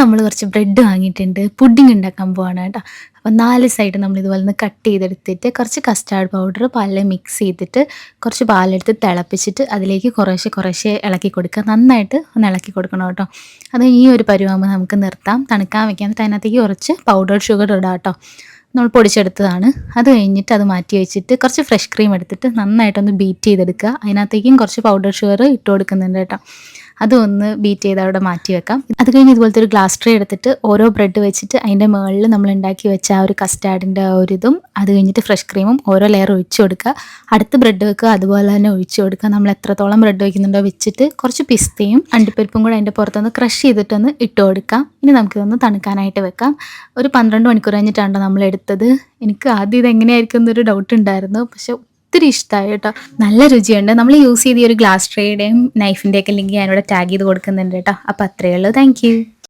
നമ്മൾ കുറച്ച് ബ്രെഡ് വാങ്ങിയിട്ടുണ്ട്. പുഡിംഗ് ഉണ്ടാക്കാൻ പോവാണ് കേട്ടോ. അപ്പോൾ നാല് സൈഡ് നമ്മൾ ഇതുപോലെ ഒന്ന് കട്ട് ചെയ്തെടുത്തിട്ട് കുറച്ച് കസ്റ്റാർഡ് പൗഡർ പാലിൽ മിക്സ് ചെയ്തിട്ട് കുറച്ച് പാലെടുത്ത് തിളപ്പിച്ചിട്ട് അതിലേക്ക് കുറേശ്ശെ കുറേശ്ശെ ഇളക്കി കൊടുക്കുക. നന്നായിട്ട് ഒന്ന് ഇളക്കി കൊടുക്കണം കേട്ടോ. അത് ഈ ഒരു പരുവാകുമ്പോൾ നമുക്ക് നിർത്താം. തണുക്കാൻ വെക്കാം. എന്നിട്ട് അതിനകത്തേക്ക് കുറച്ച് പൗഡർ ഷുഗർ ഇടാം കേട്ടോ. നമ്മൾ പൊടിച്ചെടുത്തതാണ്. അത് കഴിഞ്ഞിട്ട് അത് മാറ്റി വെച്ചിട്ട് കുറച്ച് ഫ്രഷ് ക്രീം എടുത്തിട്ട് നന്നായിട്ടൊന്ന് ബീറ്റ് ചെയ്തെടുക്കുക. അതിനകത്തേക്കും കുറച്ച് പൗഡർ ഷുഗർ ഇട്ട് കൊടുക്കുന്നുണ്ട് കേട്ടോ. അതൊന്ന് ബീറ്റ് ചെയ്ത് അവിടെ മാറ്റി വെക്കാം. അത് കഴിഞ്ഞ് ഇതുപോലത്തെ ഒരു ഗ്ലാസ് ട്രേ എടുത്തിട്ട് ഓരോ ബ്രെഡ് വെച്ചിട്ട് അതിന്റെ മുകളിൽ നമ്മൾ ഉണ്ടാക്കി വെച്ച ആ ഒരു കസ്റ്റാർഡിന്റെ ആ ഒരു ഇതും അത് കഴിഞ്ഞിട്ട് ഫ്രഷ് ക്രീമും ഓരോ ലെയർ ഒഴിച്ചു കൊടുക്കുക. അടുത്ത് ബ്രെഡ് വെക്കുക അതുപോലെ തന്നെ ഒഴിച്ചു കൊടുക്കുക. നമ്മൾ എത്രത്തോളം ബ്രെഡ് വയ്ക്കുന്നുണ്ടോ വെച്ചിട്ട് കുറച്ച് പിസ്തയും അണ്ടിപ്പരിപ്പും കൂടെ അതിന്റെ പുറത്തൊന്ന് ക്രഷ് ചെയ്തിട്ടൊന്ന് ഇട്ട് കൊടുക്കാം. ഇനി നമുക്കിതൊന്ന് തണുക്കാനായിട്ട് വെക്കാം. ഒരു പന്ത്രണ്ട് മണിക്കൂർ കഴിഞ്ഞിട്ടാണ് നമ്മൾ എടുത്തത്. എനിക്ക് ആദ്യം ഇത് എങ്ങനെയായിരിക്കും എന്നൊരു ഡൗട്ട് ഉണ്ടായിരുന്നു. പക്ഷെ ഒത്തിരി ഇഷ്ടമായി കേട്ടോ. നല്ല രുചിയുണ്ട്. നമ്മൾ യൂസ് ചെയ്ത ഈ ഒരു ഗ്ലാസ് ട്രേയുടെയും നൈഫിന്റെയൊക്കെ ലിങ്ക് ഞാനിവിടെ ടാഗ് ചെയ്ത് കൊടുക്കുന്നുണ്ട് കേട്ടോ. അപ്പോൾ അത്രയേ ഉള്ളൂ. താങ്ക്